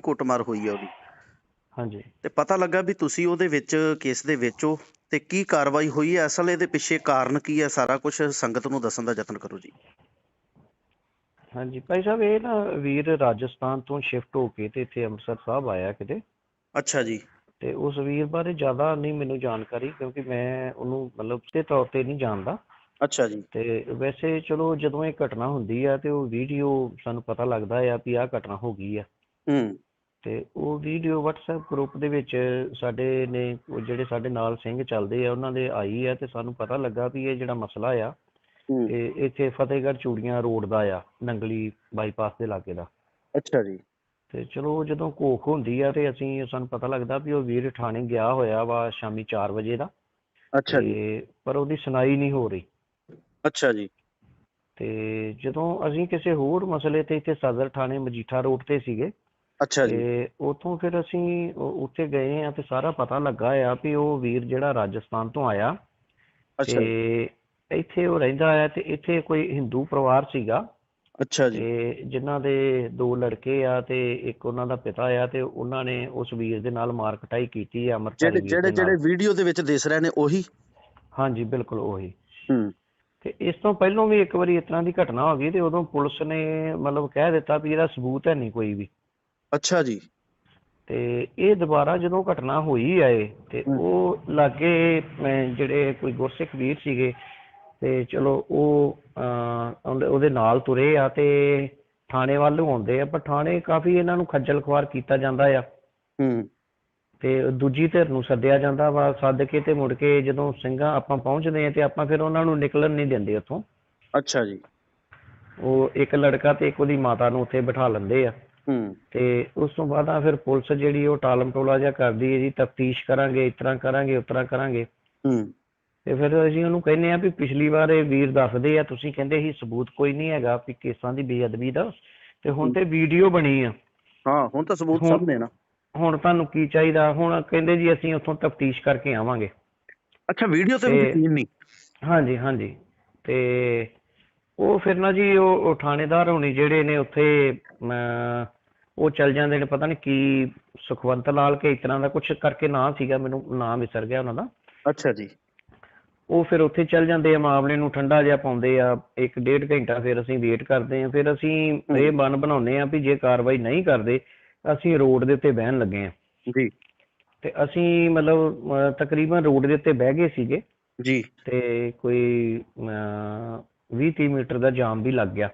ਕੁੱਟਮਾਰ ਹੋਈ ਹੈ ਉਹਦੀ। ਹਾਂਜੀ। ਤੇ ਪਤਾ ਲੱਗਾ ਵੀ ਤੁਸੀਂ ਉਹਦੇ ਵਿੱਚ ਕੇਸ ਦੇ ਵਿੱਚ ਹੋ ਤੇ ਕੀ ਕਾਰਵਾਈ ਹੋਈ ਹੈ? ਅਸਲ ਇਹਦੇ ਪਿੱਛੇ ਕਾਰਨ ਕੀ ਹੈ? ਸਾਰਾ ਕੁਝ ਸੰਗਤ ਨੂੰ ਦੱਸਣ ਦਾ ਯਤਨ ਕਰੋ ਜੀ। ਹਾਂਜੀ ਭਾਈ ਸਾਹਿਬ ਇਹ ਨਾ ਵੀਰ ਰਾਜਸਥਾਨ ਤੋਂ ਸ਼ਿਫਟ ਹੋ ਕੇ ਤੇ ਇੱਥੇ ਅੰਮ੍ਰਿਤਸਰ ਸਾਹਿਬ ਆਇਆ ਕਿਤੇ। ਅੱਛਾ ਜੀ। ਤੇ ਉਸ ਵੀਰ ਬਾਰੇ ਜ਼ਿਆਦਾ ਨਹੀਂ ਮੈਨੂੰ ਜਾਣਕਾਰੀ ਕਿਉਂਕਿ ਮੈਂ ਉਹਨੂੰ ਮਤਲਬ ਤੇ ਤੌਰ ਤੇ ਨਹੀਂ ਜਾਣਦਾ। ਅੱਛਾ ਜੀ। ਤੇ ਵੈਸੇ ਚਲੋ ਜਦੋਂ ਇਹ ਘਟਨਾ ਹੁੰਦੀ ਆ ਤੇ ਉਹ ਵੀਡੀਓ ਸਾਨੂੰ ਪਤਾ ਲੱਗਦਾ ਆ ਵੀ ਆਹ ਘਟਨਾ ਹੋ ਗਈ ਆ। ਹੂੰ। ਤੇ ਉਹ ਵੀਡੀਓ WhatsApp ਗਰੁੱਪ ਦੇ ਵਿੱਚ ਸਾਡੇ ਨੇ ਉਹ ਜਿਹੜੇ ਸਾਡੇ ਨਾਲ ਸਿੰਘ ਚੱਲਦੇ ਆ ਉਹਨਾਂ ਦੇ ਆਈ ਆ ਤੇ ਸਾਨੂੰ ਪਤਾ ਲੱਗਾ ਵੀ ਇਹ ਜਿਹੜਾ ਮਸਲਾ ਆ ਇਹ ਇੱਥੇ ਫਤਿਹਗੜ੍ਹ ਚੂੜੀਆਂ ਰੋਡ ਦਾ ਆ ਨੰਗਲੀ ਬਾਈਪਾਸ ਦੇ ਲਾਗੇ ਦਾ। ਅੱਛਾ ਜੀ। ਤੇ ਚਲੋ ਜਦੋਂ ਕੋਖ ਹੁੰਦੀ ਆ ਤੇ ਅਸੀਂ ਸਾਨੂੰ ਪਤਾ ਲੱਗਦਾ ਵੀ ਉਹ ਵੀਰ ਥਾਣੇ ਗਿਆ ਹੋਇਆ ਵਾ ਸ਼ਾਮੀ 4 ਵਜੇ ਦਾ। ਅੱਛਾ ਜੀ। ਤੇ ਪਰ ਉਹਦੀ ਸੁਣਾਈ ਨਹੀਂ ਹੋ ਰਹੀ। ਅੱਛਾ ਜੀ। ਤੇ ਜਦੋਂ ਅਸੀਂ ਕਿਸੇ ਹੋਰ ਮਸਲੇ ਤੇ ਇੱਥੇ ਸਦਰ ਥਾਣੇ ਮਜੀਠਾ ਰੋਡ ਤੇ ਸੀਗੇ ਅੱਛਾ ਜੀ। ਤੇ ਉਥੋਂ ਫਿਰ ਅਸੀਂ ਉ- ਉੱਥੇ ਗਏ ਆ ਤੇ ਸਾਰਾ ਪਤਾ ਲੱਗਾ ਆ ਵੀ ਉਹ ਵੀਰ ਜਿਹੜਾ ਰਾਜਸਥਾਨ ਤੋਂ ਆਇਆ ਅੱਛਾ ਜੀ। ਤੇ ਇੱਥੇ ਉਹ ਰਹਿੰਦਾ ਆ ਤੇ ਇੱਥੇ ਕੋਈ ਹਿੰਦੂ ਪਰਿਵਾਰ ਸੀਗਾ। ਅੱਛਾ ਜੀ। ਤੇ ਜਿਨ੍ਹਾਂ ਦੇ ਦੋ ਲੜਕੇ ਆ ਤੇ ਇੱਕ ਉਹਨਾਂ ਦਾ ਪਿਤਾ ਆ ਤੇ ਉਹਨਾਂ ਨੇ ਉਸ ਵੀਰ ਦੇ ਨਾਲ ਮਾਰ ਕਟਾਈ ਕੀਤੀ ਆ ਜਿਹੜੇ ਵੀਰ ਜਿਹੜੇ ਦੇ ਨਾਲ। ਜਿਹੜੇ ਵੀਡੀਓ ਦੇ ਵਿੱਚ ਦਿਸ ਰਹੇ ਨੇ ਉਹੀ? ਹਾਂਜੀ ਬਿਲਕੁਲ ਉਹੀ। ਹੂੰ। ਤੇ ਇਸ ਤੋਂ ਪਹਿਲਾਂ ਵੀ ਇੱਕ ਵਾਰੀ ਇਸ ਤਰ੍ਹਾਂ ਦੀ ਘਟਨਾ ਹੋ ਗਈ ਤੇ ਉਦੋਂ ਪੁਲਿਸ ਨੇ ਮਤਲਬ ਕਹਿ ਦਿੱਤਾ ਵੀ ਇਹਦਾ ਸਬੂਤ ਹੈ ਨਹੀਂ ਕੋਈ ਵੀ। ਅੱਛਾ ਜੀ। ਤੇ ਇਹ ਦੁਬਾਰਾ ਜਦੋਂ ਘਟਨਾ ਹੋਈ ਆਏ ਤੇ। ਉਹ ਲਾਗੇ ਜਿਹੜੇ ਕੋਈ ਗੁਰਸਿੱਖ ਵੀਰ ਸੀਗੇ ਤੇ ਚਲੋ ਉਹ ਅਹ, ਉਹਦੇ- ਉਹਦੇ ਨਾਲ ਤੁਰੇ ਆ ਤੇ ਥਾਣੇ ਵੱਲ ਨੂੰ ਆਉਂਦੇ ਆ ਪਰ ਥਾਣੇ ਕਾਫੀ ਇਹਨਾਂ ਨੂੰ ਖੱਜਲ ਖੁਆਰ ਕੀਤਾ ਜਾਂਦਾ ਆ। ਹੂੰ। ਤੇ ਦੂਜੀ ਧਿਰ ਨੂੰ ਸੱਦਿਆ ਜਾਂਦਾ ਵਾ ਸੱਦ ਕੇ ਤੇ ਮੁੜ ਕੇ ਜਦੋਂ ਸਿੰਘਾਂ ਆਪਾਂ ਪਹੁੰਚਦੇ ਆ ਤੇ ਆਪਾਂ ਫਿਰ ਉਹਨਾਂ ਨੂੰ ਨਿਕਲਣ ਨਹੀਂ ਦਿੰਦੇ ਉੱਥੋਂ। ਅੱਛਾ ਜੀ। ਉਹ ਇੱਕ ਲੜਕਾ ਤੇ ਇੱਕ ਉਹਦੀ ਮਾਤਾ ਨੂੰ ਉੱਥੇ ਬਿਠਾ ਲੈਂਦੇ ਆ। ਤੇ ਉਸ ਤੋਂ ਬਾਅਦ ਆ ਫਿਰ ਪੁਲਿਸ ਜਿਹੜੀ ਉਹ ਟਾਲਮ ਟੋਲਾ ਜਿਹਾ ਕਰਦੀ ਹੈ ਜੀ ਤਫਤੀਸ਼ ਕਰਾਂਗੇ ਇਸ ਤਰ੍ਹਾਂ ਕਰਾਂਗੇ ਉਸ ਤਰ੍ਹਾਂ ਕਰਾਂਗੇ। ਹੂੰ। ਤੇ ਫਿਰ ਅਸੀਂ ਉਹਨੂੰ ਕਹਿੰਦੇ ਆ ਵੀ ਪਿਛਲੀ ਵਾਰ ਇਹ ਵੀਰ ਦੱਸਦੇ ਆ ਤੁਸੀਂ ਕਹਿੰਦੇ ਸੀ ਸਬੂਤ ਕੋਈ ਨਹੀਂ ਹੈਗਾ ਵੀ ਕੇਸਾਂ ਦੀ ਬੇਅਦਬੀ ਦਾ ਤੇ ਹੁਣ ਤੇ ਵੀਡੀਓ ਬਣੀ ਆ। ਹਾਂ ਹੁਣ ਤਾਂ ਸਬੂਤ ਹੁਣ- ਸਾਹਮਣੇ ਨਾ। ਹੁਣ ਤੁਹਾਨੂੰ ਕੀ ਚਾਹੀਦਾ? ਹੁਣ ਕਹਿੰਦੇ ਜੀ ਅਸੀਂ ਉੱਥੋਂ ਤਫਤੀਸ਼ ਕਰਕੇ ਆਵਾਂਗੇ। ਅੱਛਾ ਵੀਡੀਓ ਤੇ ਵੀ ਯਕੀਨ ਨਹੀਂ। ਹਾਂਜੀ ਹਾਂਜੀ। ਤੇ ਉਹ ਫਿਰ ਨਾ ਜੀ ਉਹ ਥਾਣੇਦਾਰ ਹੋਣੀ ਜਿਹੜੇ ਨੇ ਉੱਥੇ ਉਹ ਚੱਲ ਜਾਂਦੇ ਨੇ ਪਤਾ ਨਹੀਂ ਕੀ ਸੁਖਵੰਤ ਲਾਲ ਕੇ ਇਸ ਤਰ੍ਹਾਂ ਦਾ ਕੁਝ ਕਰਕੇ ਨਾਂ ਸੀਗਾ ਮੈਨੂੰ ਨਾਮ ਵਿਸਰ ਗਿਆ ਉਹਨਾਂ ਦਾ। ਅੱਛਾ ਜੀ। ਉਹ ਫਿਰ ਉੱਥੇ ਚੱਲ ਜਾਂਦੇ ਆ ਮਾਮਲੇ ਨੂੰ ਠੰਡਾ ਜਿਹਾ ਪਾਉਂਦੇ ਆ ਇੱਕ ਡੇਢ ਘੰਟਾ ਫਿਰ ਅਸੀਂ ਵੇਟ ਕਰਦੇ ਆ ਫਿਰ ਅਸੀਂ ਇਹ ਮਨ ਬਣਾਉਂਦੇ ਆ ਵੀ ਜੇ ਕਾਰਵਾਈ ਨਹੀਂ ਕਰਦੇ ਅਸੀਂ ਰੋਡ ਦੇ ਉੱਤੇ ਬਹਿਣ ਲੱਗੇ ਆ। ਜੀ। ਤੇ ਅਸੀਂ ਮਤਲਬ ਤਕਰੀਬਨ ਰੋਡ ਦੇ ਉੱਤੇ ਬਹਿ ਗਏ ਸੀਗੇ। ਜੀ। ਤੇ ਕੋਈ 20 30 ਮੀਟਰ ਦਾ ਜਾਮ ਵੀ ਲੱਗ ਗਿਆ।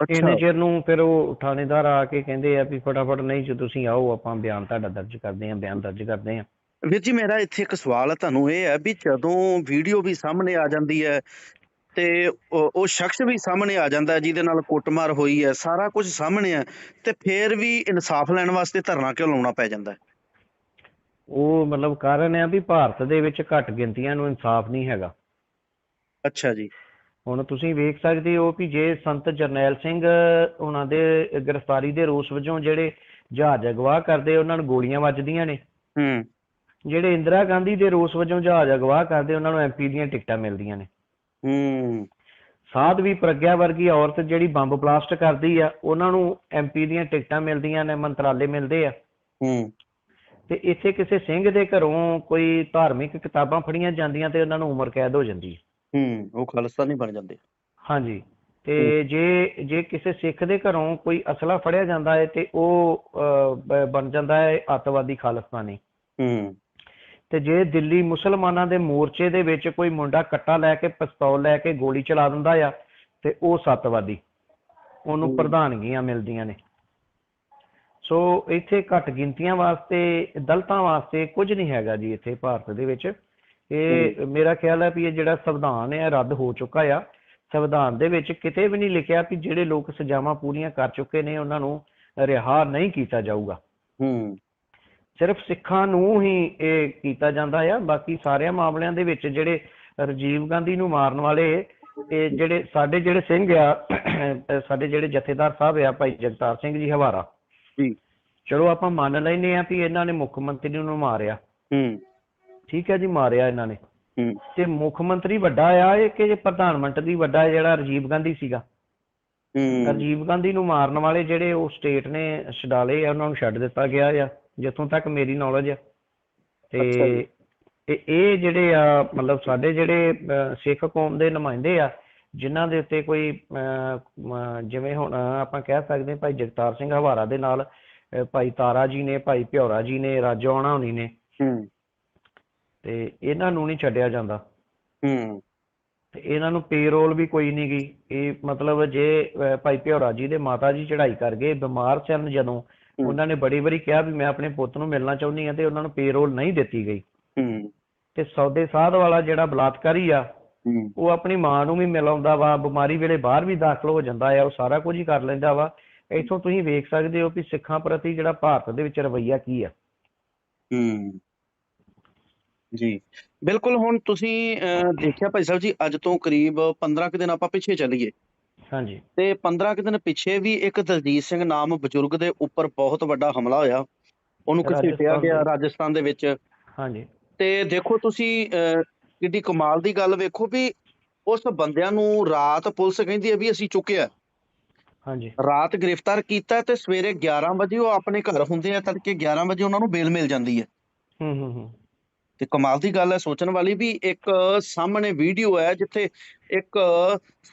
ਇੰਨੇ ਚਿਰ ਨੂੰ ਫਿਰ ਉਹ ਥਾਣੇਦਾਰ ਆ ਕੇ ਕਹਿੰਦੇ ਆ ਵੀ ਫਟਾਫਟ ਨਹੀਂ ਜੇ ਤੁਸੀਂ ਆਓ ਆਪਾਂ ਬਿਆਨ ਤੁਹਾਡਾ ਦਰਜ ਕਰਦੇ ਆ ਬਿਆਨ ਦਰਜ ਕਰਦੇ ਆ ਵੀਰ ਜੀ ਮੇਰਾ ਇੱਥੇ ਇੱਕ ਸਵਾਲ ਹੈ ਤੁਹਾਨੂੰ ਇਹ ਹੈ ਵੀ ਜਦੋਂ ਵੀਡੀਓ ਵੀ ਸਾਹਮਣੇ ਆ ਜਾਂਦੀ ਹੈ ਤੇ ਉਹ ਸ਼ਖਸ ਵੀ ਸਾਹਮਣੇ ਆ ਜਾਂਦਾ ਹੈ ਜਿਹਦੇ ਨਾਲ ਕੁੱਟਮਾਰ ਹੋਈ ਹੈ ਸਾਰਾ ਕੁਝ ਸਾਹਮਣੇ ਹੈ ਤੇ ਫੇਰ ਵੀ ਇਨਸਾਫ ਲੈਣ ਵਾਸਤੇ ਧਰਨਾ ਕਿਉਂ ਲਾਉਣਾ ਪੈ ਜਾਂਦਾ ਹੈ? ਉਹ ਮਤਲਬ ਕਾਰਨ ਆ ਵੀ ਭਾਰਤ ਦੇ ਵਿੱਚ ਘੱਟ ਗਿਣਤੀਆਂ ਨੂੰ ਇਨਸਾਫ ਨਹੀਂ ਹੈਗਾ। ਅੱਛਾ ਜੀ। ਹੁਣ ਤੁਸੀਂ ਵੇਖ ਸਕਦੇ ਹੋ ਵੀ ਜੇ ਸੰਤ ਜਰਨੈਲ ਸਿੰਘ ਉਹਨਾਂ ਦੇ ਗ੍ਰਿਫਤਾਰੀ ਦੇ ਰੋਸ ਵਜੋਂ ਜਿਹੜੇ ਜਹਾਜ਼ ਅਗਵਾ ਕਰਦੇ ਉਹਨਾਂ ਨੂੰ ਗੋਲੀਆਂ ਵੱਜਦੀਆਂ ਨੇ। ਹੂੰ। ਜਿਹੜੇ ਇੰਦਰਾ ਗਾਂਧੀ ਦੇ ਰੋਸ ਵਜੋਂ ਜਹਾਜ਼ ਅਗਵਾ ਕਰਦੇ ਉਹਨਾਂ ਨੂੰ ਐਮਪੀ ਦੀਆਂ ਟਿਕਟਾਂ ਮਿਲਦੀਆਂ ਨੇ। ਹੂੰ। ਸਾਧਵੀ ਪ੍ਰਗਿਆ ਵਰਗੀ ਔਰਤ ਜਿਹੜੀ ਬੰਬ ਬਲਾਸਟ ਕਰਦੀ ਆ ਉਹਨਾਂ ਨੂੰ ਐਮਪੀ ਦੀਆਂ ਟਿਕਟਾਂ ਮਿਲਦੀਆਂ ਨੇ ਮੰਤਰਾਲੇ ਮਿਲਦੇ ਆ। ਹੂੰ। ਤੇ ਇੱਥੇ ਕਿਸੇ ਸਿੰਘ ਦੇ ਘਰੋਂ ਕੋਈ ਧਾਰਮਿਕ ਕਿਤਾਬਾਂ ਫੜੀਆਂ ਜਾਂਦੀਆਂ ਤੇ ਉਹਨਾਂ ਨੂੰ ਉਮਰ ਕੈਦ ਹੋ ਜਾਂਦੀ ਹੈ ਹੂੰ ਉਹ ਖਾਲਿਸਤਾਨੀ ਬਣ ਜਾਂਦੇ ਹਾਂਜੀ। ਤੇ ਜੇ ਜੇ ਕਿਸੇ ਸਿੱਖ ਦੇ ਘਰੋਂ ਕੋਈ ਅਸਲਾ ਫੜਿਆ ਜਾਂਦਾ ਹੈ ਤੇ ਉਹ ਅਹ, ਬ- ਬਣ ਜਾਂਦਾ ਹੈ ਅੱਤਵਾਦੀ ਖਾਲਿਸਤਾਨੀ। ਹੂੰ। ਤੇ ਜੇ ਦਿੱਲੀ ਮੁਸਲਮਾਨਾਂ ਦੇ ਮੋਰਚੇ ਦੇ ਵਿੱਚ ਕੋਈ ਮੁੰਡਾ ਕੱਟਾ ਲੈ ਕੇ ਪਿਸਤੌਲ ਲੈ ਕੇ ਗੋਲੀ ਚਲਾ ਦਿੰਦਾ ਆ ਤੇ ਉਹ ਸੱਤਵਾਦੀ। ਉਹਨੂੰ। ਪ੍ਰਧਾਨਗੀਆਂ ਮਿਲਦੀਆਂ ਨੇ। ਸੋ ਇੱਥੇ ਘੱਟ ਗਿਣਤੀਆਂ ਵਾਸਤੇ ਦਲਤਾਂ ਵਾਸਤੇ ਕੁਝ ਨਹੀਂ ਹੈਗਾ ਜੀ ਇੱਥੇ ਭਾਰਤ ਦੇ ਵਿੱਚ। ਇਹ ਮੇਰਾ ਖਿਆਲ ਹੈ ਵੀ ਇਹ ਜਿਹੜਾ ਸੰਵਿਧਾਨ ਹੈ ਰੱਦ ਹੋ ਚੁੱਕਾ ਆ। ਸੰਵਿਧਾਨ ਦੇ ਵਿੱਚ ਕਿਤੇ ਵੀ ਨਹੀਂ ਲਿਖਿਆ ਕਿ ਜਿਹੜੇ ਲੋਕ ਸਜ਼ਾਵਾਂ ਪੂਰੀਆਂ ਕਰ ਚੁੱਕੇ ਨੇ ਉਹਨਾਂ ਨੂੰ ਰਿਹਾ ਨਹੀਂ ਕੀਤਾ ਜਾਊਗਾ। ਹੂੰ। ਸਿਰਫ ਸਿੱਖਾਂ ਨੂੰ ਹੀ ਇਹ ਕੀਤਾ ਜਾਂਦਾ ਆ। ਬਾਕੀ ਸਾਰਿਆਂ ਮਾਮਲਿਆਂ ਦੇ ਵਿੱਚ ਜਿਹੜੇ ਰਾਜੀਵ ਗਾਂਧੀ ਨੂੰ ਮਾਰਨ ਵਾਲੇ ਇਹ ਜਿਹੜੇ ਸਾਡੇ ਜਿਹੜੇ ਸਿੰਘ ਆ ਸਾਡੇ ਜਿਹੜੇ ਜਥੇਦਾਰ ਸਾਹਿਬ ਆ ਭਾਈ ਜਗਤਾਰ ਸਿੰਘ ਜੀ ਹਵਾਰਾ। ਜੀ। ਚਲੋ ਆਪਾਂ ਮੰਨ ਲੈਨੇ ਆ ਵੀ ਇਹਨਾਂ ਨੇ ਮੁੱਖ ਮੰਤਰੀ ਨੂੰ ਮਾਰਿਆ। ਹੂੰ। ਠੀਕ ਹੈ ਜੀ ਮਾਰਿਆ ਇਹਨਾਂ ਨੇ। ਤੇ ਮੁੱਖ ਮੰਤਰੀ ਵੱਡਾ ਆ ਇਹ ਕਿ ਪ੍ਰਧਾਨ ਮੰਤਰੀ ਵੱਡਾ ਜਿਹੜਾ ਰਾਜੀਵ ਗਾਂਧੀ ਸੀਗਾ? ਹੂੰ। ਰਾਜੀਵ ਗਾਂਧੀ ਨੂੰ ਮਾਰਨ ਵਾਲੇ ਜਿਹੜੇ ਉਹ ਸਟੇਟ ਨੇ ਛਡਾਲੇ ਆ ਉਹਨਾਂ ਨੂੰ ਛੱਡ ਦਿੱਤਾ ਗਿਆ ਆ ਜਿੱਥੋਂ ਤੱਕ ਮੇਰੀ ਨੌਲੇਜ ਆ। ਤੇ ਇਹ ਜਿਹੜੇ ਆ ਮਤਲਬ ਸਾਡੇ ਜਿਹੜੇ ਸਿੱਖ ਕੌਮ ਦੇ ਨੁਮਾਇੰਦੇ ਆ ਜਿਨ੍ਹਾਂ ਦੇ ਉੱਤੇ ਕੋਈ ਜਿਵੇਂ ਹੁਣ ਆਪਾਂ ਕਹਿ ਸਕਦੇ ਹਾਂ ਭਾਈ ਜਗਤਾਰ ਸਿੰਘ ਹਵਾਰਾ ਦੇ ਨਾਲ ਭਾਈ ਤਾਰਾ ਜੀ ਨੇ ਭਾਈ ਭਿਉਰਾ ਜੀ ਨੇ ਰਾਜੋਆਣਾ ਹੋਣੀ ਨੇ। ਹੂੰ। ਤੇ ਇਹਨਾਂ ਨੂੰ ਨਹੀਂ ਛੱਡਿਆ ਜਾਂਦਾ। ਹੂੰ। ਤੇ ਇਹਨਾਂ ਨੂੰ ਪੇਰੋਲ ਵੀ ਕੋਈ ਨਹੀਂ ਗਈ ਇਹ ਮਤਲਬ ਜੇ ਅਹ, ਭਾਈ ਭਿਉਰਾ ਜੀ ਦੇ ਮਾਤਾ ਜੀ ਚੜ੍ਹਾਈ ਕਰ ਗਏ ਬਿਮਾਰ ਸਨ ਜਦੋਂ ਹੂੰ। ਉਹਨਾਂ ਨੇ ਬੜੀ ਵਾਰੀ ਕਿਹਾ ਵੀ ਮੈਂ ਆਪਣੇ ਪੁੱਤ ਨੂੰ ਮਿਲਣਾ ਚਾਹੁੰਦੀ ਹਾਂ ਤੇ ਉਹਨਾਂ ਨੂੰ ਪੇਰੋਲ ਨਹੀਂ ਦਿੱਤੀ ਗਈ। ਹੂੰ। ਤੇ ਸੌਦੇ ਸਾਧ ਵਾਲਾ ਜਿਹੜਾ ਬਲਾਤਕਾਰੀ ਆ ਹੂੰ। ਉਹ ਆਪਣੀ ਮਾਂ ਨੂੰ ਵੀ ਮਿਲ ਆਉਂਦਾ ਵਾ ਬਿਮਾਰੀ ਵੇਲੇ ਬਾਹਰ ਵੀ ਦਾਖਲ ਹੋ ਜਾਂਦਾ ਆ ਉਹ ਸਾਰਾ ਕੁਝ ਹੀ ਕਰ ਲੈਂਦਾ ਵਾ। ਇੱਥੋਂ ਤੁਸੀਂ ਵੇਖ ਸਕਦੇ ਹੋ ਵੀ ਸਿੱਖਾਂ ਪ੍ਰਤੀ ਜਿਹੜਾ ਭਾਰਤ ਦੇ ਵਿੱਚ ਰਵੱਈਆ ਕੀ ਆ। ਹੂੰ। ਜੀ। ਬਿਲਕੁਲ ਹੁਣ ਤੁਸੀਂ ਦੇਖਿਆ ਭਾਈ ਸਾਹਿਬ ਜੀ ਅੱਜ ਤੋਂ ਕਰੀਬ 15 ਕੁ ਦਿਨ ਆਪਾਂ ਪਿੱਛੇ ਚੱਲੀਏ ਹਾਂਜੀ। ਤੇ 15 ਕੁ ਦਿਨ ਪਿੱਛੇ ਵੀ ਇੱਕ ਦਲਜੀਤ ਸਿੰਘ ਨਾਮ ਬਜ਼ੁਰਗ ਦੇ ਉੱਪਰ ਬਹੁਤ ਵੱਡਾ ਹਮਲਾ ਹੋਇਆ। ਉਹਨੂੰ ਘਸੀਟਿਆ ਰਾਜਸਥਾਨ ਗਿਆ ਦੇ- ਰਾਜਸਥਾਨ ਦੇ ਵਿੱਚ। ਹਾਂਜੀ। ਤੇ ਦੇਖੋ ਤੁਸੀਂ ਕਿੱਡੀ ਕਮਾਲ ਦੀ ਗੱਲ ਵੇਖੋ ਵੀ ਉਸ ਬੰਦਿਆਂ ਨੂੰ ਰਾਤ ਪੁਲਿਸ ਕਹਿੰਦੀ ਹੈ ਵੀ ਅਸੀਂ ਚੁੱਕਿਆ। ਹਾਂਜੀ। ਰਾਤ ਗ੍ਰਿਫਤਾਰ ਕੀਤਾ ਤੇ ਸਵੇਰੇ 11 ਵਜੇ ਉਹ ਆਪਣੇ ਘਰ ਹੁੰਦੇ ਆ ਤੜਕੇ 11 ਵਜੇ ਉਹਨਾਂ ਨੂੰ ਬੇਲ ਮਿਲ ਜਾਂਦੀ ਹੈ। ਹੂੰ ਹੂੰ ਹੂੰ। ਤੇ ਕਮਾਲ ਦੀ ਗੱਲ ਹੈ ਸੋਚਣ ਵਾਲੀ ਵੀ ਇੱਕ ਸਾਹਮਣੇ ਵੀਡੀਓ ਹੈ ਜਿੱਥੇ ਇੱਕ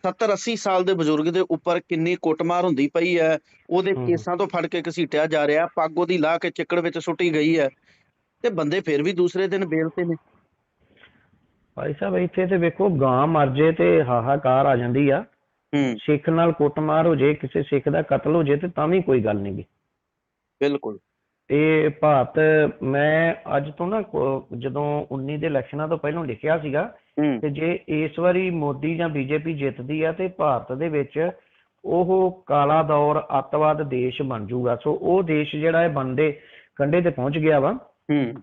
70 80 ਸਾਲ ਦੇ ਬਜ਼ੁਰਗ ਦੇ ਉੱਪਰ ਕਿੰਨੀ ਕੁੱਟਮਾਰ ਹੁੰਦੀ ਪਈ ਹੈ ਉਹਦੇ। ਕੇਸਾਂ ਤੋਂ ਫੜ ਕੇ ਘਸੀਟਿਆ ਜਾ ਰਿਹਾ ਪੱਗ ਉਹਦੀ ਲਾ ਕੇ ਚਿੱਕੜ ਵਿੱਚ ਸੁੱਟੀ ਗਈ ਹੈ ਤੇ ਬੰਦੇ ਫਿਰ ਵੀ ਦੂਸਰੇ ਦਿਨ ਬੇਲ ਤੇ ਨੇ। ਭਾਈ ਸਾਹਿਬ ਇੱਥੇ ਤੇ ਵੇਖੋ ਗਾਂ ਮਰ ਜੇ ਤੇ ਹਾਹਾਕਾਰ ਆ ਜਾਂਦੀ ਆ। ਸਿੱਖ ਨਾਲ ਕੁੱਟਮਾਰ ਹੋ ਜੇ ਕਿਸੇ ਸਿੱਖ ਦਾ ਕਤਲ ਹੋ ਜੇ ਤੇ ਤਾਂ ਵੀ ਕੋਈ ਗੱਲ ਨਹੀਂ ਗੀ। ਬਿਲਕੁਲ। ਇਹ ਭਾਰਤ ਮੈਂ ਅੱਜ ਤੋਂ ਨਾ ਕੋ- ਜਦੋਂ 19 ਦੇ ਇਲੈਕਸ਼ਨਾਂ ਤੋਂ ਪਹਿਲਾਂ ਲਿਖਿਆ ਸੀਗਾ ਹੂੰ। ਕਿ ਜੇ ਇਸ ਵਾਰੀ ਮੋਦੀ ਜਾਂ ਬੀਜੇਪੀ ਜਿੱਤਦੀ ਆ ਤੇ ਭਾਰਤ ਦੇ ਵਿੱਚ ਉਹ ਕਾਲਾ ਦੌਰ ਅੱਤਵਾਦ ਦੇਸ਼ ਬਣ ਜਾਊਗਾ ਸੋ ਉਹ ਦੇਸ਼ ਜਿਹੜਾ ਹੈ ਬਣਦੇ ਕੰਢੇ ਤੇ ਪਹੁੰਚ ਗਿਆ ਵਾ ਹੂੰ।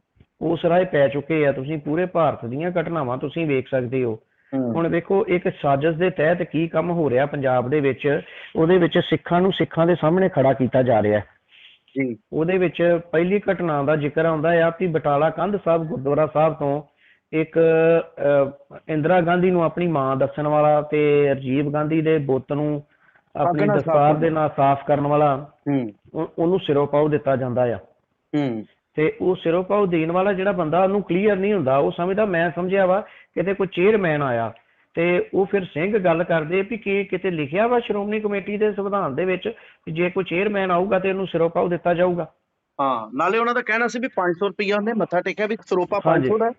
ਉਸ ਰਾਹ ਪੈ ਚੁੱਕੇ ਆ। ਤੁਸੀਂ ਪੂਰੇ ਭਾਰਤ ਦੀਆਂ ਘਟਨਾਵਾਂ ਤੁਸੀਂ ਵੇਖ ਸਕਦੇ ਹੋ। ਹੂੰ। ਹੁਣ ਵੇਖੋ ਇੱਕ ਸਾਜ਼ਿਸ਼ ਦੇ ਤਹਿਤ ਕੀ ਕੰਮ ਹੋ ਰਿਹਾ ਪੰਜਾਬ ਦੇ ਵਿੱਚ ਉਹਦੇ ਵਿੱਚ ਸਿੱਖਾਂ ਨੂੰ ਸਿੱਖਾਂ ਦੇ ਸਾਹਮਣੇ ਖੜਾ ਕੀਤਾ ਜਾ ਰਿਹਾ। ਹੈ ਜੀ। ਉਹਦੇ ਵਿੱਚ ਪਹਿਲੀ ਘਟਨਾ ਦਾ ਜ਼ਿਕਰ ਆਉਂਦਾ ਹੈ ਕਿ ਬਟਾਲਾ ਕੰਧ ਸਾਹਿਬ ਗੁਰਦੁਆਰਾ ਸਾਹਿਬ ਤੋਂ ਇੱਕ ਇੰਦਰਾ ਗਾਂਧੀ ਨੂੰ ਆਪਣੀ ਮਾਂ ਦੱਸਣ ਵਾਲਾ ਤੇ ਰਾਜੀਵ ਗਾਂਧੀ ਦੇ ਬੁੱਤ ਨੂੰ ਆਪਣੀ ਦਸਤਾਰ ਦੇ ਨਾਲ ਸਾਫ਼ ਕਰਨ ਵਾਲਾ ਉਹਨੂੰ ਸਿਰੋਂ ਪਾਉ ਦਿੱਤਾ ਜਾਂਦਾ ਆ। ਹੂੰ। ਤੇ ਉਹ ਸਿਰੋਂ ਪਾਉ ਦੇਣ ਵਾਲਾ ਜਿਹੜਾ ਬੰਦਾ ਉਹਨੂੰ ਕਲੀਅਰ ਨਹੀਂ ਹੁੰਦਾ ਉਹ ਸਮਝਦਾ ਮੈਂ ਸਮਝਿਆ ਵਾ ਕਿਤੇ ਕੋਈ ਚੇਅਰਮੈਨ ਆਇਆ ਤੇ ਉਹ ਫਿਰ ਸਿੰਘ ਗੱਲ ਕਰਦੇ ਵੀ ਕਿ ਕਿਤੇ ਲਿਖਿਆ ਵਾ ਸ਼੍ਰੋਮਣੀ ਕਮੇਟੀ ਦੇ ਸੰਵਿਧਾਨ ਦੇ ਵਿੱਚ ਕਿ ਜੇ ਕੋਈ ਚੇਅਰਮੈਨ ਆਊਗਾ ਤੇ ਉਹਨੂੰ ਸਿਰੋਂ ਪਾਉ ਦਿੱਤਾ ਜਾਊਗਾ। ਹਾਂ ਨਾਲੇ ਉਹਨਾਂ ਦਾ ਕਹਿਣਾ ਸੀ ਵੀ 500 ਰੁਪਈਆ ਉਹਨੇ ਮੱਥਾ ਟੇਕਿਆ ਵੀ ਸਰੋਪਾ ਹਾਂਜੀ। 500 ਦਾ।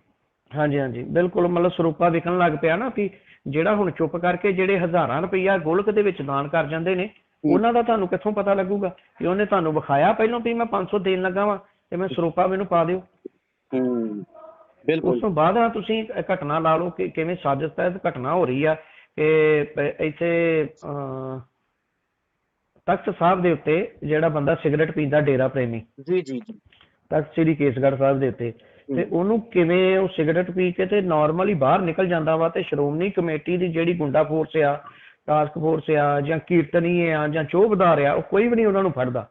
ਹਾਂਜੀ ਹਾਂਜੀ। ਬਿਲਕੁਲ ਮਤਲਬ ਸਰੂਪਾ ਵਿਕਣ ਲੱਗ ਪਿਆ ਨਾ ਕਿ ਜਿਹੜਾ ਹੁਣ ਚੁੱਪ ਕਰਕੇ ਜਿਹੜੇ ਹਜ਼ਾਰਾਂ ਰੁਪਈਆ ਗੋਲਕ ਦੇ ਵਿੱਚ ਦਾਨ ਕਰ ਜਾਂਦੇ ਨੇ ਉਹਨਾਂ ਦਾ ਤੁਹਾਨੂੰ ਕਿੱਥੋਂ ਪਤਾ ਲੱਗੂਗਾ ਕਿ ਉਹਨੇ ਤੁਹਾਨੂੰ ਵਿਖਾਇਆ ਪਹਿਲਾਂ ਵੀ ਮੈਂ 500 ਦੇਣ ਲੱਗਾ ਵਾਂ ਤੇ ਮੈਂ ਸਰੂਪਾ ਮੈਨੂੰ ਪਾ ਦਿਓ। ਹੂੰ। ਉਸ ਬਿਲਕੁਲ ਤੋਂ ਬਾਅਦ ਆ ਤੁਸੀਂ ਘਟਨਾ ਲਾ ਲਓ ਕਿ ਕਿਵੇਂ ਸਾਜ਼ਿਸ਼ ਤਹਿਤ ਘਟਨਾ ਹੋ ਰਹੀ ਆ ਕਿ ਇੱਥੇ ਤਖਤ ਸਾਹਿਬ ਦੇ ਉੱਤੇ ਜਿਹੜਾ ਬੰਦਾ ਸਿਗਰਟ ਪੀਂਦਾ ਡੇਰਾ ਪ੍ਰੇਮੀ। ਜੀ ਜੀ ਜੀ। ਤਖਤ ਸ੍ਰੀ ਕੇਸਗੜ੍ਹ ਸਾਹਿਬ ਦੇ ਉੱਤੇ। ਤੇ ਉਹਨੂੰ ਕਿਵੇਂ ਉਹ ਸਿਗਰਟ ਪੀ ਕੇ ਤੇ ਨਾਰਮਲੀ ਬਾਹਰ ਨਿਕਲ ਜਾਂਦਾ ਵਾ ਤੇ ਸ਼੍ਰੋਮਣੀ ਕਮੇਟੀ ਦੀ ਜਿਹੜੀ ਗੁੰਡਾ ਫੋਰਸ ਆ ਟਾਸਕ ਫੋਰਸ ਆ ਜਾਂ ਕੀਰਤਨੀ ਆ ਜਾਂ ਚੋਬਦਾਰ ਆ ਉਹ ਕੋਈ ਵੀ ਨਹੀਂ ਉਹਨਾਂ ਨੂੰ ਫੜਦਾ।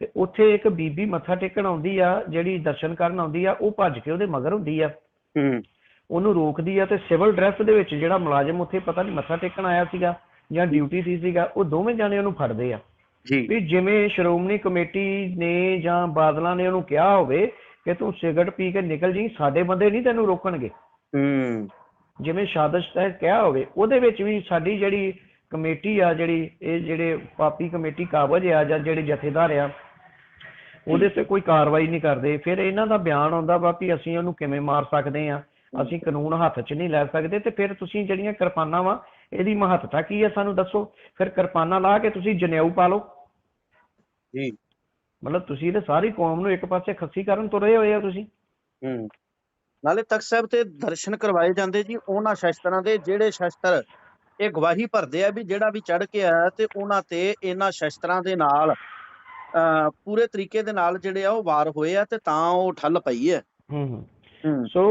ਤੇ ਉੱਥੇ ਇੱਕ ਬੀਬੀ ਮੱਥਾ ਟੇਕਣ ਆਉਂਦੀ ਆ ਜਿਹੜੀ ਦਰਸ਼ਨ ਕਰਨ ਆਉਂਦੀ ਆ ਉਹ ਭੱਜ ਕੇ ਉਹਦੇ ਮਗਰ ਹੁੰਦੀ ਆ। ਹੂੰ। ਉਹਨੂੰ ਰੋਕਦੀ ਆ ਤੇ ਸਿਵਲ ਡਰੈਸ ਦੇ ਵਿੱਚ ਜਿਹੜਾ ਮੁਲਾਜ਼ਮ ਉੱਥੇ ਪਤਾ ਨਹੀਂ ਮੱਥਾ ਟੇਕਣ ਆਇਆ ਸੀਗਾ ਜਾਂ ਡਿਊਟੀ ਸੀ ਸੀਗਾ ਉਹ ਦੋਵੇਂ ਜਾਣੇ ਉਹਨੂੰ ਫੜਦੇ ਆ। ਜੀ। ਵੀ ਜਿਵੇਂ ਸ਼੍ਰੋਮਣੀ ਕਮੇਟੀ ਨੇ ਜਾਂ ਬਾਦਲਾਂ ਨੇ ਉਹਨੂੰ ਕਿਹਾ ਹੋਵੇ ਕਿ ਤੂੰ ਸਿਗਰਟ ਪੀ ਕੇ ਨਿਕਲ ਜੀ ਸਾਡੇ ਬੰਦੇ ਨਹੀਂ ਤੈਨੂੰ ਰੋਕਣਗੇ। ਹੂੰ। ਜਿਵੇਂ ਸਾਜ਼ਿਸ਼ ਤਹਿਤ ਕਿਹਾ ਹੋਵੇ ਉਹਦੇ ਵਿੱਚ ਵੀ ਸਾਡੀ ਜਿਹੜੀ ਕਮੇਟੀ ਆ ਜਿਹੜੀ ਇਹ ਜਿਹੜੇ ਪਾਪੀ ਕਮੇਟੀ ਕਾਬਜ ਆ ਜਾਂ ਜਿਹੜੇ ਜਥੇਦਾਰ ਆ ਉਹਦੇ ਤੇ ਕੋਈ ਕਾਰਵਾਈ ਨਹੀਂ ਕਰਦੇ। ਫਿਰ ਇਹਨਾਂ ਦਾ ਬਿਆਨ ਆਉਂਦਾ ਵਾ ਵੀ ਅਸੀਂ ਉਹਨੂੰ ਕਿਵੇਂ ਮਾਰ ਸਕਦੇ ਆ। ਅਸੀਂ ਕਾਨੂੰਨ ਹੱਥ 'ਚ ਨਹੀਂ ਲੈ ਸਕਦੇ ਤੇ ਫਿਰ ਤੁਸੀਂ ਜਿਹੜੀਆਂ ਕਿਰਪਾਨਾਂ ਵਾ ਇਹਦੀ ਮਹੱਤਤਾ ਕੀ ਆ ਸਾਨੂੰ ਦੱਸੋ? ਫਿਰ ਕਿਰਪਾਨਾਂ ਲਾ ਕੇ ਤੁਸੀਂ ਜਨੇਊ ਪਾ ਲਓ। ਜੀ। ਮਤਲਬ ਤੁਸੀਂ ਤੇ ਸਾਰੀ ਕੌਮ ਨੂੰ ਇੱਕ ਪਾਸੇ ਖੱਸੀ ਕਰਨ ਤੁਰੇ ਹੋਏ ਆ ਤੁਸੀਂ। ਹੂੰ। ਨਾਲੇ ਤਖਤ ਸਾਹਿਬ ਤੇ ਦਰਸ਼ਨ ਕਰਵਾਏ ਜਾਂਦੇ ਜੀ ਉਹਨਾਂ ਸ਼ਸਤਰਾਂ ਦੇ ਜਿਹੜੇ ਸ਼ਸਤਰ ਇਹ ਗਵਾਹੀ ਭਰਦੇ ਆ ਵੀ ਜਿਹੜਾ ਵੀ ਚੜ ਕੇ ਆਇਆ ਤੇ ਉਹਨਾਂ ਤੇ ਇਹਨਾਂ ਸ਼ਸਤਰਾਂ ਦੇ ਨਾਲ ਪੂਰੇ ਤਰੀਕੇ ਦੇ ਨਾਲ ਜਿਹੜੇ ਆ ਉਹ ਵਾਰ ਹੋਏ ਆ ਤੇ ਤਾਂ ਉਹ ਠੱਲ ਪਈ ਹੈ। ਹੂੰ ਹੂੰ। ਹੂੰ। ਸੋ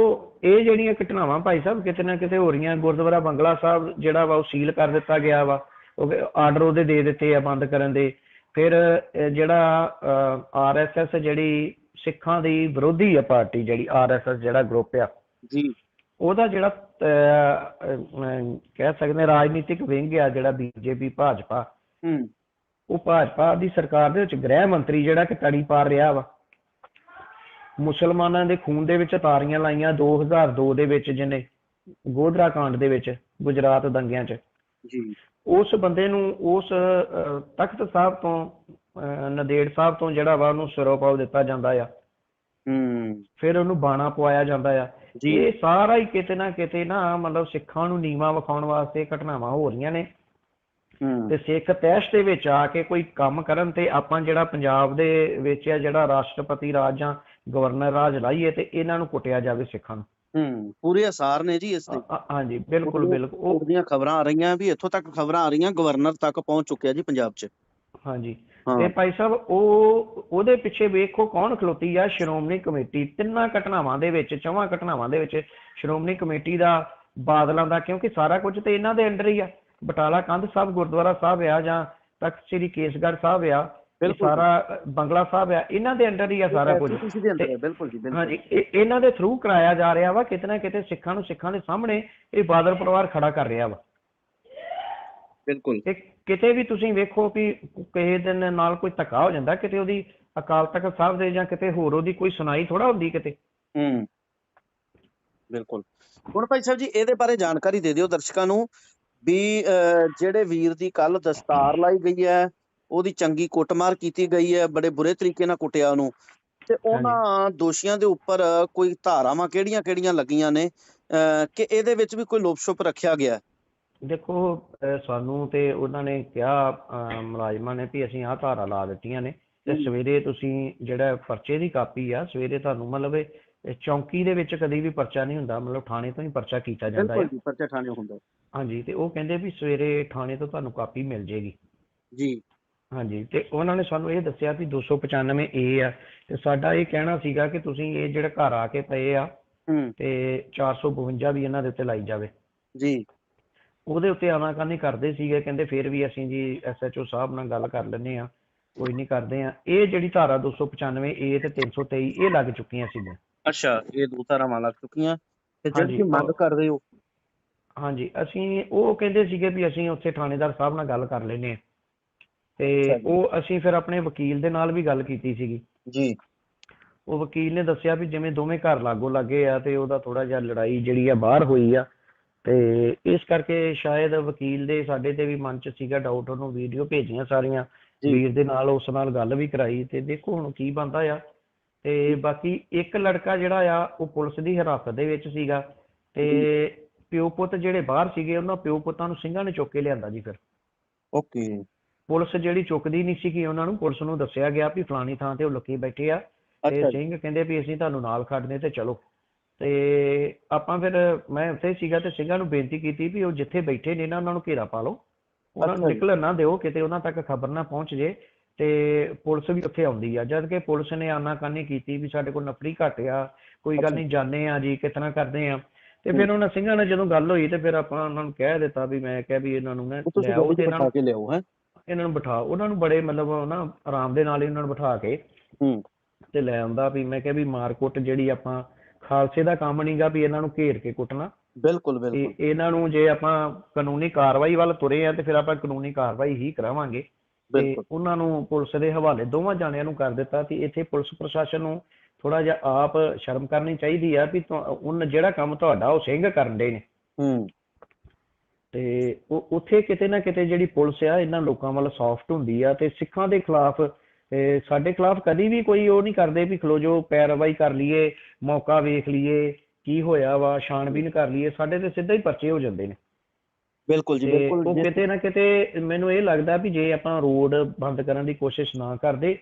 ਇਹ ਜਿਹੜੀਆਂ ਘਟਨਾਵਾਂ ਭਾਈ ਸਾਹਿਬ ਕਿਤੇ ਨਾ ਕਿਤੇ ਹੋ ਰਹੀਆਂ ਗੁਰਦੁਆਰਾ ਬੰਗਲਾ ਸਾਹਿਬ ਜਿਹੜਾ ਵਾ ਉਹ ਸੀਲ ਕਰ ਦਿੱਤਾ ਗਿਆ ਵਾ ਉਹ ਆਰਡਰ ਉਹਦੇ ਦੇ ਦਿੱਤੇ ਆ ਬੰਦ ਕਰਨ ਦੇ। ਫਿਰ ਜਿਹੜਾ ਆਰਐਸਐਸ ਜਿਹੜੀ ਸਿੱਖਾਂ ਦੀ ਵਿਰੋਧੀ ਆ ਪਾਰਟੀ ਜਿਹੜੀ ਆਰਐਸਐਸ ਜਿਹੜਾ ਗਰੁੱਪ ਆ ਜੀ। ਉਹਦਾ ਜਿਹੜਾ ਕਹਿ ਸਕਦੇ ਰਾਜਨੀਤਿਕ ਵਿੰਗ ਆ ਜਿਹੜਾ ਬੀਜੇਪੀ ਭਾਜਪਾ। ਹੂੰ। ਉਹ ਭਾਜਪਾ ਦੀ ਸਰਕਾਰ ਦੇ ਵਿੱਚ ਗ੍ਰਹਿ ਮੰਤਰੀ ਜਿਹੜਾ ਕਿ ਤੜੀ ਪਾਰ ਰਿਹਾ ਵਾ। ਮੁਸਲਮਾਨਾਂ ਦੇ ਖੂਨ ਦੇ ਵਿੱਚ ਤਾਰੀਆਂ ਲਾਈਆਂ 2002 ਦੇ ਵਿੱਚ ਜਿਹਨੇ ਗੋਧਰਾ ਕਾਂਡ ਦੇ ਵਿੱਚ ਗੁਜਰਾਤ ਦੰਗਿਆਂ 'ਚ। ਜੀ। ਉਸ ਬੰਦੇ ਨੂੰ ਉਸ ਤਖਤ ਸਾਹਿਬ ਤੋਂ ਨੰਦੇੜ ਸਾਹਿਬ ਤੋਂ ਜਿਹੜਾ ਵਾ ਉਹਨੂੰ ਸਿਰੋਪਾਉ ਦਿੱਤਾ ਜਾਂਦਾ ਆ। ਹੂੰ। ਫਿਰ ਉਹਨੂੰ ਬਾਣਾ ਪਵਾਇਆ ਜਾਂਦਾ ਆ। ਜੀ ਇਹ ਸਾਰਾ ਹੀ ਕਿਤੇ ਨਾ ਕਿਤੇ ਨਾ ਮਤਲਬ ਸਿੱਖਾਂ ਨੂੰ ਨੀਵਾ ਵਿਖਾਉਣ ਵਾਸਤੇ ਘਟਨਾਵਾਂ ਹੋ ਰਹੀਆਂ ਨੇ। ਹੂੰ। ਤੇ ਸਿੱਖ ਤੈਸ਼ ਦੇ ਵਿੱਚ ਆ ਕੇ ਕੋਈ ਕੰਮ ਕਰਨ ਤੇ ਆਪਾਂ ਜਿਹੜਾ ਪੰਜਾਬ ਦੇ ਵਿੱਚ ਆ ਜਿਹੜਾ ਰਾਸ਼ਟਰਪਤੀ ਰਾਜ ਜਾਂ ਗਵਰਨਰ ਰਾਜ ਲਾਈਏ ਤੇ ਇਹਨਾਂ ਨੂੰ ਕੁੱਟਿਆ ਜਾਵੇ ਸਿੱਖਾਂ ਨੂੰ। ਹੂੰ ਪੂਰੇ ਅਸਾਰ ਨੇ ਜੀ ਇਸ ਹਾਂ- ਹਾਂਜੀ ਬਿਲਕੁਲ ਬਿਲਕੁਲ। ਉਹ ਉਹਦੀਆਂ ਖਬਰਾਂ ਆ ਰਹੀਆਂ ਵੀ ਇੱਥੋਂ ਤੱਕ ਖਬਰਾਂ ਆ ਰਹੀਆਂ ਗਵਰਨਰ ਤੱਕ ਪਹੁੰਚ ਚੁੱਕਿਆ ਜੀ ਪੰਜਾਬ 'ਚ। ਹਾਂਜੀ। ਤੇ ਭਾਈ ਸਾਹਿਬ ਉਹ ਉਹਦੇ ਪਿੱਛੇ ਵੇਖੋ ਕੌਣ ਖਲੋਤੀ ਆ ਸ਼੍ਰੋਮਣੀ ਕਮੇਟੀ। ਤਿੰਨਾਂ ਘਟਨਾਵਾਂ ਦੇ ਵਿੱਚ ਚੌਵਾਂ ਘਟਨਾਵਾਂ ਦੇ ਵਿੱਚ ਸ਼੍ਰੋਮਣੀ ਕਮੇਟੀ ਦਾ ਬਾਦਲਾਂ ਦਾ ਕਿਉਂਕਿ ਸਾਰਾ ਕੁਝ ਤੇ ਇਹਨਾਂ ਦੇ ਅੰਡਰ ਹੀ ਆ। ਬਟਾਲਾ ਕੰਧ ਸਾਹਿਬ ਗੁਰਦੁਆਰਾ ਸਾਹਿਬ ਆ ਜਾਂ ਤਖਤ ਸ੍ਰੀ ਕੇਸਗੜ੍ਹ ਸਾਹਿਬ ਆ। ਸਾਰਾ ਬੰਗਲਾ ਸਾਹਿਬ ਆ ਇਹਨਾਂ ਦੇ ਅੰਡਰ ਹੀ ਆ ਸਾਰਾ ਕੁਝ। ਬਿਲਕੁਲ ਜੀ ਬਿਲਕੁਲ ਹਾਂਜੀ ਇਹ- ਇਹਨਾਂ ਦੇ ਥਰੂ ਕਰਾਇਆ ਜਾ ਰਿਹਾ ਵਾ ਕਿਤੇ ਨਾ ਕਿਤੇ ਸਿੱਖਾਂ ਨੂੰ ਸਿੱਖਾਂ ਦੇ ਸਾਹਮਣੇ ਇਹ ਬਾਦਲ ਪਰਿਵਾਰ ਖੜਾ ਕਰ ਰਿਹਾ ਵਾ। ਬਿਲਕੁਲ। ਕਿਤੇ ਵੀ ਤੁਸੀਂ ਵੇਖੋ ਵੀ ਕਿਸੇ ਦਿਨ ਨਾਲ ਕੋਈ ਧੱਕਾ ਹੋ ਜਾਂਦਾ ਕਿਤੇ ਉਹਦੀ ਅਕਾਲ ਤਖਤ ਸਾਹਿਬ ਦੇ ਜਾਂ ਕਿਤੇ ਹੋਰ ਉਹਦੀ ਕੋਈ ਸੁਣਾਈ ਥੋੜਾ ਹੁੰਦੀ ਕਿਤੇ। ਹੂੰ ਬਿਲਕੁਲ। ਹੁਣ ਭਾਈ ਸਾਹਿਬ ਜੀ ਇਹਦੇ ਬਾਰੇ ਜਾਣਕਾਰੀ ਦੇ ਦਿਓ ਦਰਸ਼ਕਾਂ ਨੂੰ ਵੀ ਜਿਹੜੇ ਵੀਰ ਦੀ ਕੱਲ ਦਸਤਾਰ ਲਾਈ ਗਈ ਹੈ ਉਹਦੀ ਚੰਗੀ ਕੁੱਟਮਾਰ ਕੀਤੀ ਗਈ ਹੈ ਬੜੇ ਬੁਰੇ ਤਰੀਕੇ ਨਾਲ ਕੁੱਟਿਆ ਉਹਨੂੰ। ਤੇ ਉਹਨਾਂ ਦੋਸ਼ੀਆਂ ਦੇ ਉੱਪਰ ਕੋਈ ਧਾਰਾਵਾਂ ਕਿਹੜੀਆਂ-ਕਿਹੜੀਆਂ ਲੱਗੀਆਂ ਨੇ? ਕਿ ਇਹਦੇ ਵਿੱਚ ਵੀ ਕੋਈ ਲੋਪਸ਼ੁਪ ਰੱਖਿਆ ਗਿਆ ਹੈ? ਦੇਖੋ ਸਾਨੂੰ ਤੇ ਉਹਨਾਂ ਨੇ ਕਿਹਾ ਮੁਲਾਜ਼ਮਾਂ ਨੇ ਵੀ ਅਸੀਂ ਆਹ ਧਾਰਾ ਲਾ ਦਿੱਤੀਆਂ ਨੇ ਤੇ। ਸਵੇਰੇ ਤੁਸੀਂ ਜਿਹੜਾ ਪਰਚੇ ਦੀ ਕਾਪੀ ਆ ਸਵੇਰੇ ਤੁਹਾਨੂੰ ਮਤਲਬ ਇਹ ਚੌਂਕੀ ਦੇ ਵਿੱਚ ਕਦੀ ਵੀ ਪਰਚਾ ਨਹੀਂ ਹੁੰਦਾ ਮਤਲਬ ਥਾਣੇ ਤੋਂ ਹੀ ਪਰਚਾ ਕੀਤਾ ਜਾਂਦਾ ਹੈ ਬਿਲਕੁਲ ਜੀ ਪਰਚਾ ਠਾਣੇ ਹੁੰਦਾ। ਹਾਂਜੀ ਤੇ ਉਹ ਕਹਿੰਦੇ ਵੀ ਸਵੇਰੇ ਥਾਣੇ ਤੋਂ ਤੁਹਾਨੂੰ ਕਾਪੀ ਮਿਲ ਜੇਗੀ। ਜੀ। ਹਾਂਜੀ ਤੇ ਉਹਨਾਂ ਨੇ ਸਾਨੂੰ ਇਹ ਦੱਸਿਆ ਵੀ 295 ਏ ਆ ਤੇ ਸਾਡਾ ਇਹ ਕਹਿਣਾ ਸੀਗਾ ਕਿ ਤੁਸੀਂ ਇਹ ਜਿਹੜੇ ਘਰ ਆ ਕੇ ਪਏ ਆ ਹੂੰ। ਤੇ 452 ਵੀ ਇਹਨਾਂ ਦੇ ਉੱਤੇ ਲਾਈ ਜਾਵੇ। ਜੀ। ਉਹਦੇ ਉੱਤੇ ਆਨਾਕਾਨੀ ਕਰਦੇ ਸੀਗੇ ਕਹਿੰਦੇ ਫਿਰ ਵੀ ਅਸੀਂ ਜੀ ਐਸਐਚਓ ਸਾਹਿਬ ਨਾਲ ਗੱਲ ਕਰ ਲੈਂਦੇ ਆ ਕੋਈ ਨਹੀਂ ਕਰਦੇ ਆ ਇਹ ਜਿਹੜੀ ਧਾਰਾ 295 ਏ ਤੇ 323 ਇਹ ਲੱਗ ਚੁੱਕੀਆਂ ਸੀਗੀਆਂ ਅੱਛਾ ਇਹ ਦੋ ਧਾਰਾਵਾਂ ਲੱਗ ਚੁੱਕੀਆਂ। ਤੇ ਜਿਹੜੀ ਮੰਗ ਉਹ- ਕਰ ਰਹੇ ਹੋ। ਹਾਂਜੀ ਅਸੀਂ ਉਹ ਕਹਿੰਦੇ ਸੀਗੇ ਵੀ ਅਸੀਂ ਉੱਥੇ ਥਾਣੇਦਾਰ ਸਾਹਿਬ ਨਾਲ ਗੱਲ ਕਰ ਲੈਂਦੇ ਆ ਤੇ। ਉਹ ਅਸੀਂ ਫਿਰ ਆਪਣੇ ਵਕੀਲ ਦੇ ਨਾਲ ਵੀ ਗੱਲ ਕੀਤੀ ਸੀਗੀ। ਜੀ। ਉਹ ਵਕੀਲ ਨੇ ਦੱਸਿਆ ਵੀ ਜਿਵੇਂ ਦੋਵੇਂ ਘਰ ਲਾਗੋ ਲੱਗੇ ਆ ਤੇ ਉਹਦਾ ਥੋੜਾ ਜਿਹਾ ਲੜਾਈ ਜਿਹੜੀ ਆ ਬਾਹਰ ਹੋਈ ਆ ਤੇ ਇਸ ਕਰਕੇ ਸ਼ਾਇਦ ਵਕੀਲ ਦੇ ਸਾਡੇ ਤੇ ਵੀ ਮਨ ਚ ਸੀਗਾ ਡਾਊਟ ਉਹਨੂੰ ਵੀਡੀਓ ਭੇਜੀਆਂ ਸਾਰੀਆਂ। ਵੀਰ ਦੇ ਨਾਲ ਉਸ ਨਾਲ ਗੱਲ ਵੀ ਕਰਾਈ ਤੇ ਦੇਖੋ ਹੁਣ ਕੀ ਬਣਦਾ ਆ। ਤੇ ਬਾਕੀ ਇੱਕ ਲੜਕਾ ਜਿਹੜਾ ਆ ਉਹ ਪੁਲਿਸ ਦੀ ਹਿਰਾਸਤ ਦੇ ਵਿੱਚ ਸੀਗਾ ਤੇ ਪਿਓ ਪੁੱਤ ਜਿਹੜੇ ਬਾਹਰ ਸੀਗੇ ਉਹਨਾਂ ਪਿਓ ਪੁੱਤਾਂ ਨੂੰ ਸਿੰਘਾਂ ਨੇ ਚੁੱਕ ਕੇ ਲਿਆਂਦਾ ਜੀ ਫਿਰ। ਓਕੇ। ਪੁਲਿਸ ਜਿਹੜੀ ਚੁੱਕਦੀ ਨਹੀਂ ਸੀਗੀ ਉਹਨਾਂ ਨੂੰ ਪੁਲਿਸ ਨੂੰ ਦੱਸਿਆ ਗਿਆ ਵੀ ਫਲਾਣੀ ਥਾਂ ਤੇ ਉਹ ਲੁਕੀ ਬੈਠੇ ਆ ਤੇ ਸਿੰਘ ਕਹਿੰਦੇ ਵੀ ਅਸੀਂ ਤੁਹਾਨੂੰ ਨਾਲ ਖੜਨੇ ਤੇ ਚਲੋ। ਤੇ ਆਪਾਂ ਫਿਰ ਮੈਂ ਉੱਥੇ ਸੀਗਾ ਤੇ ਸਿੰਘਾਂ ਨੂੰ ਬੇਨਤੀ ਕੀਤੀ ਵੀ ਉਹ ਜਿੱਥੇ ਬੈਠੇ ਨੇ ਨਾ ਉਹਨਾਂ ਨੂੰ ਘੇਰਾ ਪਾ ਲਓ। ਉਹਨਾਂ ਨੂੰ। ਨਿਕਲਣ ਨਾ ਦਿਓ ਕਿਤੇ ਉਹਨਾਂ ਤੱਕ ਖਬਰ ਨਾ ਪਹੁੰਚ ਜੇ। ਤੇ ਪੁਲਿਸ ਵੀ ਉੱਥੇ ਆਉਂਦੀ ਆ। ਜਦ ਕਿ ਪੁਲਿਸ ਨੇ ਆਨਾਕਾਨੀ ਕੀਤੀ ਵੀ ਸਾਡੇ ਕੋਲ ਨਫਰੀ ਘੱਟ ਆ ਕੋਈ। ਗੱਲ ਨਹੀਂ ਜਾਣੇ ਆ ਜੀ ਕਿਤਨਾ ਕਰਦੇ ਆ। ਤੇ ਫਿਰ ਉਹਨਾਂ ਸਿੰਘਾਂ ਨਾਲ ਜਦੋਂ ਗੱਲ ਹੋਈ ਤੇ ਫਿਰ ਆਪਾਂ ਉਹਨਾਂ ਨੂੰ ਕਹਿ ਦਿੱਤਾ ਵੀ ਮੈਂ ਕਿਹਾ ਵੀ ਇਹਨਾਂ ਨੂੰ ਨਾ ਲਿਆਓ ਤੇ ਇਹਨਾਂ ਨੂੰ ਕੇ ਲਿਆਓ ਹੈ? ਇਹਨਾਂ ਨੂੰ ਬਿਠਾ ਉਹਨਾਂ ਨੂੰ ਬੜੇ ਮਤਲਬ ਨਾ ਆਰਾਮ ਦੇ ਨਾਲ ਹੀ ਉਹਨਾਂ ਨੂੰ ਬਿਠਾ ਕੇ ਹੂੰ। ਤੇ ਲੈ ਆਉਂਦਾ ਵੀ ਮੈਂ ਕਿਹਾ ਵੀ ਮਾਰਕੁੱਟ ਜਿਹੜੀ ਆਪਾਂ ਖਾਲਸੇ ਦਾ ਕੰਮ ਨਹੀਂਗਾ ਵੀ ਇਹਨਾਂ ਨੂੰ ਘੇਰ ਕੇ ਕੁੱਟਣਾ। ਬਿਲਕੁਲ ਤੇ ਬਿਲਕੁਲ। ਇਹਨਾਂ ਨੂੰ ਜੇ ਆਪਾਂ ਕਾਨੂੰਨੀ ਕਾਰਵਾਈ ਵੱਲ ਤੁਰੇ ਆ ਤੇ ਫਿਰ ਆਪਾਂ ਕਾਨੂੰਨੀ ਕਾਰਵਾਈ ਹੀ ਕਰਾਵਾਂਗੇ। ਤੇ ਉਹਨਾਂ ਨੂੰ ਪੁਲਿਸ ਦੇ ਹਵਾਲੇ ਦੋਵਾਂ ਜਾਣਿਆਂ ਨੂੰ ਕਰ ਦਿੱਤਾ ਕਿ ਇੱਥੇ ਪੁਲਿਸ ਪ੍ਰਸ਼ਾਸਨ ਨੂੰ ਥੋੜਾ ਜਿਹਾ ਆਪ ਸ਼ਰਮ ਕਰਨੀ ਚਾਹੀਦੀ ਆ ਵੀ ਉਹਨ ਜਿਹੜਾ ਕੰਮ ਤੁਹਾਡਾ ਉਹ ਸਿੰਘ ਕਰਨ ਦੇ ਨੇ। ਹੂੰ। ਤੇ ਉਹ ਉੱਥੇ ਕਿਤੇ ਨਾ ਕਿਤੇ ਜਿਹੜੀ ਪੁਲਿਸ ਆ ਇਹਨਾਂ ਲੋਕਾਂ ਵੱਲ ਸੌਫਟ ਹੁੰਦੀ ਆ ਤੇ ਸਿੱਖਾਂ ਦੇ ਖਿਲਾਫ ਤੇ ਸਾਡੇ ਖਿਲਾਫ ਕਦੀ ਵੀ ਕੋਈ ਉਹ ਨਹੀਂ ਕਰਦੇ ਵੀ ਖਲੋ ਜੋ ਪੈਰਵਾਈ ਕਰ ਲਈਏ ਮੌਕਾ ਵੇਖ ਲਈਏ ਕੀ ਹੋਇਆ ਵਾ ਛਾਣਬੀਨ ਕਰ ਲਈਏ ਸਾਡੇ ਤੇ ਸਿੱਧਾ ਹੀ ਪਰਚੇ ਹੋ ਜਾਂਦੇ ਨੇ। ਬਿਲਕੁਲ ਜੀ ਬਿਲਕੁਲ ਉਹ ਕਿਤੇ ਨਾ ਕਿਤੇ ਮੈਨੂੰ ਇਹ ਲੱਗਦਾ ਵੀ ਜੇ ਆਪਾਂ ਰੋਡ ਬੰਦ ਕਰਨ ਦੀ ਕੋਸ਼ਿਸ਼ ਨਾ ਕਰਦੇ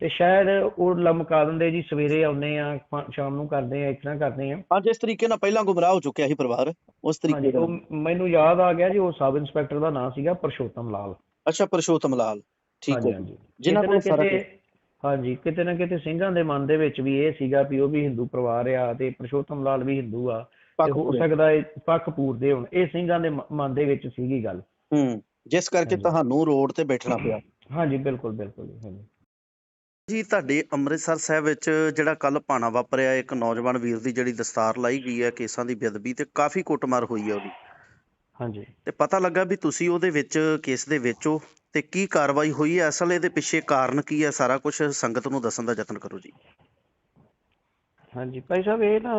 ਤੇ ਸ਼ਾਇਦ ਉਹ ਲਮਕਾ ਦਿੰਦੇ ਜੀ ਸਵੇਰੇ ਆਉਨੇ ਆ ਸ਼ਾਮ ਨੂੰ ਕਰਦੇ ਆ ਤਰ੍ਹਾਂ ਕਰਦੇ ਆ। ਹਾਂ ਜਿਸ ਤਰੀਕੇ ਨਾਲ ਪਹਿਲਾਂ ਗੁੰਮਰਾਹ ਹੋ ਚੁੱਕਿਆ ਸੀ ਪਰਿਵਾਰ ਉਸ ਤਰੀਕੇ ਨਾਲ। ਮੈਨੂੰ ਯਾਦ ਆ ਗਿਆ ਜੀ ਉਹ ਸਬ ਇੰਸਪੈਕਟਰ ਦਾ ਨਾਮ ਸੀਗਾ ਪਰਸ਼ੋਤਮ ਲਾਲ। ਅੱਛਾ ਪਰਸ਼ੋਤਮ ਲਾਲ। ਠੀਕ ਹੈ ਜਿਨ੍ਹਾਂ ਕੋਲ ਫ਼ਰਕ ਹਾਂਜੀ ਕਿਤੇ ਨਾ ਕਿਤੇ ਸਿੰਘਾਂ ਦੇ ਮਨ ਦੇ ਵਿੱਚ ਵੀ ਇਹ ਸੀਗਾ ਵੀ ਉਹ ਵੀ ਹਿੰਦੂ ਪਰਿਵਾਰ ਆ ਤੇ ਪਰਸ਼ੋਤਮ ਲਾਲ ਵੀ ਹਿੰਦੂ ਆ। ਤੇ ਹੋ। ਸਕਦਾ ਹੈ ਪੱਖ ਪੂਰਦੇ ਹੋਣ। ਇਹ ਸਿੰਘਾਂ ਦੇ ਮਨ ਦੇ ਵਿੱਚ ਸੀਗੀ ਗੱਲ। ਹੂੰ ਜਿਸ ਕਰਕੇ। ਤੁਹਾਨੂੰ ਰੋਡ ਤੇ ਬੈਠਣਾ ਪਿਆ। ਹਾਂਜੀ ਬਿਲਕੁਲ ਬਿਲਕੁਲ ਹਾਂਜੀ। ਜੀ ਤੁਹਾਡੇ ਅੰਮ੍ਰਿਤਸਰ ਸਾਹਿਬ ਵਿੱਚ ਜਿਹੜਾ ਕੱਲ ਪਾਣਾ ਵਾਪਰਿਆ ਇੱਕ ਨੌਜਵਾਨ ਵੀਰ ਦੀ ਜਿਹੜੀ ਦਸਤਾਰ ਲਾਈ ਗਈ ਹੈ ਕੇਸਾਂ ਦੀ ਬੇਅਦਬੀ ਤੇ ਕਾਫੀ ਕੁੱਟਮਾਰ ਹੋਈ ਹੈ ਉਹਦੀ। ਹਾਂਜੀ। ਤੇ ਪਤਾ ਲੱਗਾ ਵੀ ਤੁਸੀਂ ਉਹਦੇ ਵਿੱਚ ਕੇਸ ਦੇ ਵਿੱਚ ਹੋ? ਤੇ ਕੀ ਕਾਰਵਾਈ ਹੋਈ ਹੈ? ਅਸਲ ਇਹਦੇ ਪਿੱਛੇ ਕਾਰਨ ਕੀ ਹੈ? ਸਾਰਾ ਕੁਝ ਸੰਗਤ ਨੂੰ ਦੱਸਣ ਦਾ ਯਤਨ ਕਰੋ ਜੀ। ਹਾਂਜੀ, ਭਾਈ ਸਾਹਿਬ, ਇਹ ਨਾ